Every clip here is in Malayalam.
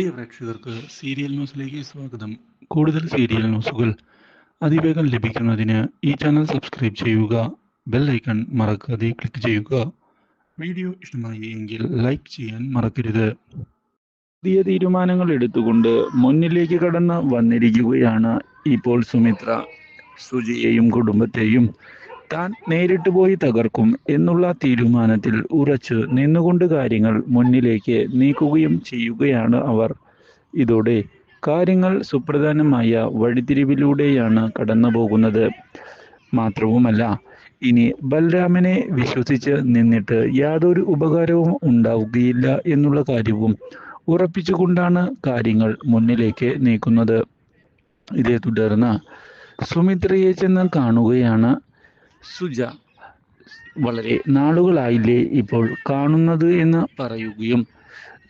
പ്രിയ പ്രേക്ഷകർക്ക് സീരിയൽ ന്യൂസിലേക്ക് സ്വാഗതം. കൂടുതൽ സീരിയൽ ന്യൂസുകൾ അതിവേഗം ലഭിക്കുന്നതിന് ഈ ചാനൽ സബ്സ്ക്രൈബ് ചെയ്യുക ബെൽ ഐക്കൺ മറക്കാതെ ക്ലിക്ക് ചെയ്യുക. വീഡിയോ ഇഷ്ടമായി എങ്കിൽ ലൈക്ക് ചെയ്യാൻ മറക്കരുത്. പുതിയ തീരുമാനങ്ങൾ എടുത്തുകൊണ്ട് മുന്നിലേക്ക് കടന്ന് വന്നിരിക്കുകയാണ് ഇപ്പോൾ സുമിത്ര. സുജിയെയും കുടുംബത്തെയും താൻ നേരിട്ട് പോയി തകർക്കും എന്നുള്ള തീരുമാനത്തിൽ ഉറച്ചു നിന്നുകൊണ്ട് കാര്യങ്ങൾ മുന്നിലേക്ക് നീക്കുകയും ചെയ്യുകയാണ് അവർ. ഇതോടെ കാര്യങ്ങൾ സുപ്രധാനമായ വഴിതിരിവിലൂടെയാണ് കടന്നു പോകുന്നത് മാത്രവുമല്ല ഇനി ബൽരാമനെ വിശ്വസിച്ച് നിന്നിട്ട് യാതൊരു ഉപകാരവും ഉണ്ടാവുകയില്ല എന്നുള്ള കാര്യവും ഉറപ്പിച്ചുകൊണ്ടാണ് കാര്യങ്ങൾ മുന്നിലേക്ക് നീക്കുന്നത്. ഇതേ തുടർന്ന് സുമിത്രയെ ചെന്ന് കാണുകയാണ് സുജ വളരെ നാളുകളായില്ലേ ഇപ്പോൾ കാണുന്നത് എന്ന് പറയുകയും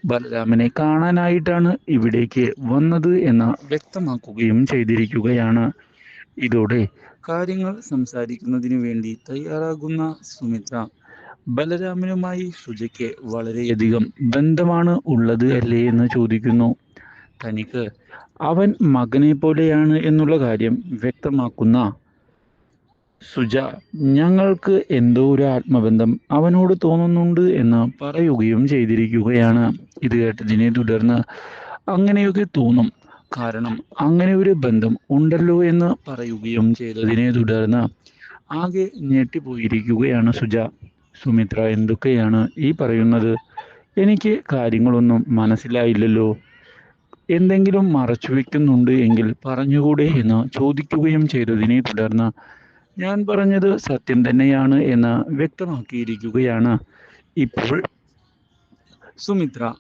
ബലരാമനെ കാണാനായിട്ടാണ് ഇവിടേക്ക് വന്നത് എന്ന് വ്യക്തമാക്കുകയും ചെയ്തിരിക്കുകയാണ്. ഇതോടെ കാര്യങ്ങൾ സംസാരിക്കുന്നതിന് വേണ്ടി തയ്യാറാകുന്ന സുമിത്ര ബലരാമനുമായി സുജയ്ക്ക് വളരെയധികം ബന്ധമാണ് ഉള്ളത് അല്ലേ എന്ന് ചോദിക്കുന്നു. തനിക്ക് അവൻ മകനെ പോലെയാണ് എന്നുള്ള കാര്യം വ്യക്തമാക്കുന്ന സുജ ഞങ്ങൾക്ക് എന്തോ ഒരു ആത്മബന്ധം അവനോട് തോന്നുന്നുണ്ട് എന്ന് പറയുകയും ചെയ്തിരിക്കുകയാണ്. ഇത് കേട്ടതിനെ തുടർന്ന് അങ്ങനെയൊക്കെ തോന്നും. കാരണം അങ്ങനെ ഒരു ബന്ധം ഉണ്ടല്ലോ എന്ന് പറയുകയും ചെയ്തതിനെ തുടർന്ന് ആകെ ഞെട്ടിപ്പോയിരിക്കുകയാണ് സുജ. സുമിത്ര എന്തൊക്കെയാണ് ഈ പറയുന്നത്? എനിക്ക് കാര്യങ്ങളൊന്നും മനസ്സിലായില്ലല്ലോ. എന്തെങ്കിലും മറച്ചു വെക്കുന്നുണ്ട് എങ്കിൽ പറഞ്ഞുകൂടെ എന്ന് ചോദിക്കുകയും ചെയ്തതിനെ തുടർന്ന് ഞാൻ പറഞ്ഞത് സത്യം തന്നെയാണ് എന്ന് വ്യക്തമാക്കിയിരിക്കുകയാണ് ഇപ്പോൾ സുമിത്ര.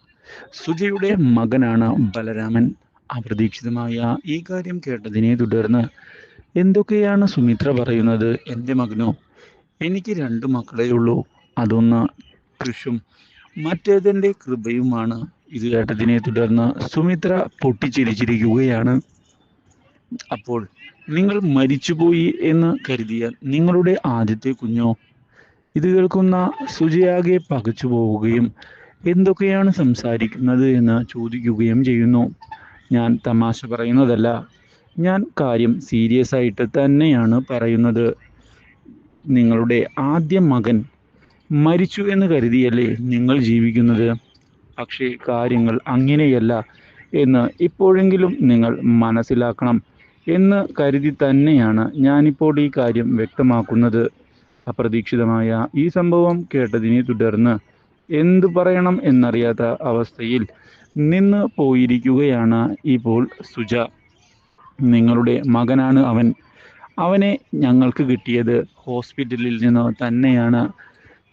സുജയുടെ മകനാണ് ബലരാമൻ. അപ്രതീക്ഷിതമായ ഈ കാര്യം കേട്ടതിനെ തുടർന്ന് എന്തൊക്കെയാണ് സുമിത്ര പറയുന്നത്? എന്റെ മകനോ? എനിക്ക് രണ്ട് മക്കളേ ഉള്ളൂ. അതൊന്ന് കൃഷും മറ്റേതെന്റെ കൃപയുമാണ്. ഇത് കേട്ടതിനെ തുടർന്ന് സുമിത്ര പൊട്ടിച്ചിരിച്ചിരിക്കുകയാണ്. അപ്പോൾ നിങ്ങൾ മരിച്ചുപോയി എന്ന് കരുതിയ നിങ്ങളുടെ ആദ്യത്തെ കുഞ്ഞോ? ഇത് കേൾക്കുന്ന സുജയാകെ പകച്ചു പോവുകയും എന്തൊക്കെയാണ് സംസാരിക്കുന്നത് എന്ന് ചോദിക്കുകയും ചെയ്യുന്നു. ഞാൻ തമാശ പറയുന്നതല്ല. ഞാൻ കാര്യം സീരിയസ് ആയിട്ട് തന്നെയാണ് പറയുന്നത്. നിങ്ങളുടെ ആദ്യ മകൻ മരിച്ചു എന്ന് കരുതിയല്ലേ നിങ്ങൾ ജീവിക്കുന്നത്? പക്ഷേ കാര്യങ്ങൾ അങ്ങനെയല്ല എന്ന് ഇപ്പോഴെങ്കിലും നിങ്ങൾ മനസ്സിലാക്കണം. എന്ന് കരുതി തന്നെയാണ് ഞാനിപ്പോൾ ഈ കാര്യം വ്യക്തമാക്കുന്നത്. അപ്രതീക്ഷിതമായ ഈ സംഭവം കേട്ടതിനെ തുടർന്ന് എന്തു പറയണം എന്നറിയാത്ത അവസ്ഥയിൽ നിന്ന് പോയിരിക്കുകയാണ് ഇപ്പോൾ സുജ. നിങ്ങളുടെ മകനാണ് അവൻ. അവനെ ഞങ്ങൾക്ക് കിട്ടിയത് ഹോസ്പിറ്റലിൽ നിന്ന് തന്നെയാണ്.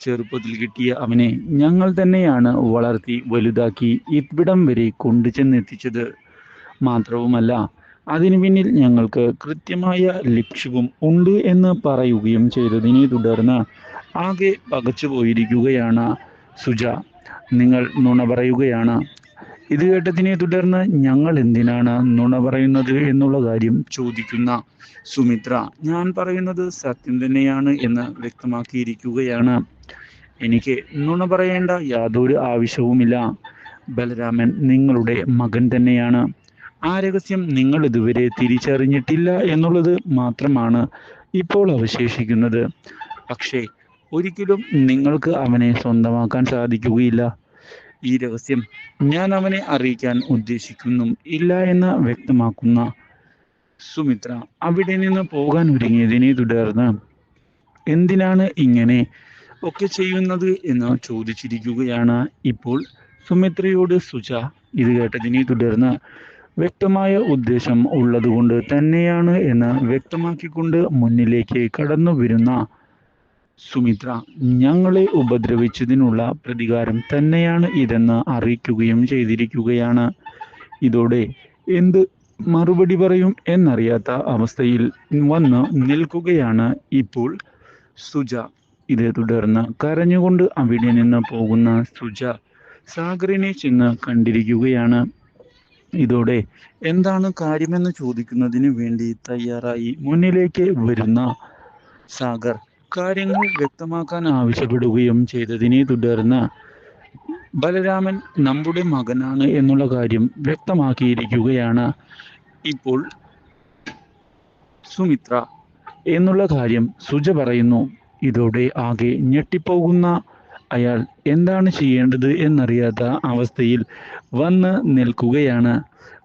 ചെറുപ്പത്തിൽ കിട്ടിയ അവനെ ഞങ്ങൾ തന്നെയാണ് വളർത്തി വലുതാക്കി ഇവിടം വരെ കൊണ്ടു ചെന്നെത്തിച്ചത് മാത്രവുമല്ല അതിനു പിന്നിൽ ഞങ്ങൾക്ക് കൃത്യമായ ലക്ഷ്യവും ഉണ്ട് എന്ന് പറയുകയും ചെയ്തതിനെ തുടർന്ന് ആകെ പകച്ചു പോയിരിക്കുകയാണ് സുജ. നിങ്ങൾ നുണ പറയുകയാണ്. ഇത് കേട്ടതിനെ തുടർന്ന് ഞങ്ങൾ എന്തിനാണ് നുണ പറയുന്നത് എന്നുള്ള കാര്യം ചോദിക്കുന്ന സുമിത്ര. ഞാൻ പറയുന്നത് സത്യം തന്നെയാണ് എന്ന് വ്യക്തമാക്കിയിരിക്കുകയാണ്. എനിക്ക് നുണ പറയേണ്ട യാതൊരു ആവശ്യവുമില്ല. ബലരാമൻ നിങ്ങളുടെ മകൻ തന്നെയാണ്. ആ രഹസ്യം നിങ്ങൾ ഇതുവരെ തിരിച്ചറിഞ്ഞിട്ടില്ല എന്നുള്ളത് മാത്രമാണ് ഇപ്പോൾ അവശേഷിക്കുന്നത്. പക്ഷേ ഒരിക്കലും നിങ്ങൾക്ക് അവനെ സ്വന്തമാക്കാൻ സാധിക്കുകയില്ല. ഈ രഹസ്യം ഞാൻ അവനെ അറിയിക്കാൻ ഉദ്ദേശിക്കുന്നു ഇല്ല എന്ന് വ്യക്തമാക്കുന്ന സുമിത്ര അവിടെ നിന്ന് പോകാൻ ഒരുങ്ങിയതിനെ തുടർന്ന് എന്തിനാണ് ഇങ്ങനെ ഒക്കെ ചെയ്യുന്നത്? എന്ന് ചോദിച്ചിരിക്കുകയാണ് ഇപ്പോൾ സുമിത്രയോട് സുജ ഇത് കേട്ടതിനെ തുടർന്ന് വ്യക്തമായ ഉദ്ദേശം ഉള്ളതുകൊണ്ട് തന്നെയാണ് എന്ന് വ്യക്തമാക്കിക്കൊണ്ട് മുന്നിലേക്ക് കടന്നു വരുന്ന സുമിത്ര. ഞങ്ങളെ ഉപദ്രവിച്ചതിനുള്ള പ്രതികാരം തന്നെയാണ് ഇതെന്ന് അറിയിക്കുകയും ചെയ്തിരിക്കുകയാണ്. ഇതോടെ എന്ത് മറുപടി പറയും എന്നറിയാത്ത അവസ്ഥയിൽ വന്ന് നിൽക്കുകയാണ് ഇപ്പോൾ സുജ. ഇതേ തുടർന്ന് കരഞ്ഞുകൊണ്ട് അവിടെ നിന്ന് പോകുന്ന സുജ സാഗറിനെ ചെന്ന് കണ്ടിരിക്കുകയാണ്. ഇതോടെ എന്താണ് കാര്യമെന്ന് ചോദിക്കുന്നതിന് വേണ്ടി തയ്യാറായി മുന്നിലേക്ക് വരുന്ന സാഗർ കാര്യങ്ങൾ വ്യക്തമാക്കാൻ ആവശ്യപ്പെടുകയും ചെയ്തതിനെ തുടർന്ന് ബലരാമൻ നമ്മുടെ മകനാണ് എന്നുള്ള കാര്യം വ്യക്തമാക്കിയിരിക്കുകയാണ്. ഇപ്പോൾ സുമിത്ര എന്നുള്ള കാര്യം സുജ പറയുന്നു. ഇതോടെ ആകെ ഞെട്ടിപ്പോകുന്ന അയാൾ എന്താണ് ചെയ്യേണ്ടത് എന്നറിയാത്ത അവസ്ഥയിൽ വന്ന് നിൽക്കുകയാണ്.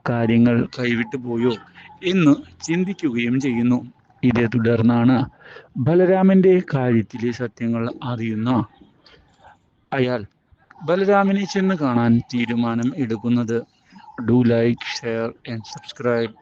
കാര്യങ്ങൾ കൈവിട്ടു പോയോ എന്ന് ചിന്തിക്കുകയും ചെയ്യുന്നു. ഇതേ തുടർന്നാണ് ബലരാമന്റെ കാര്യത്തിലെ സത്യങ്ങൾ അറിയുന്ന അയാൾ ബലരാമനെ ചെന്ന് കാണാൻ തീരുമാനം എടുക്കുന്നത്. Do like share and subscribe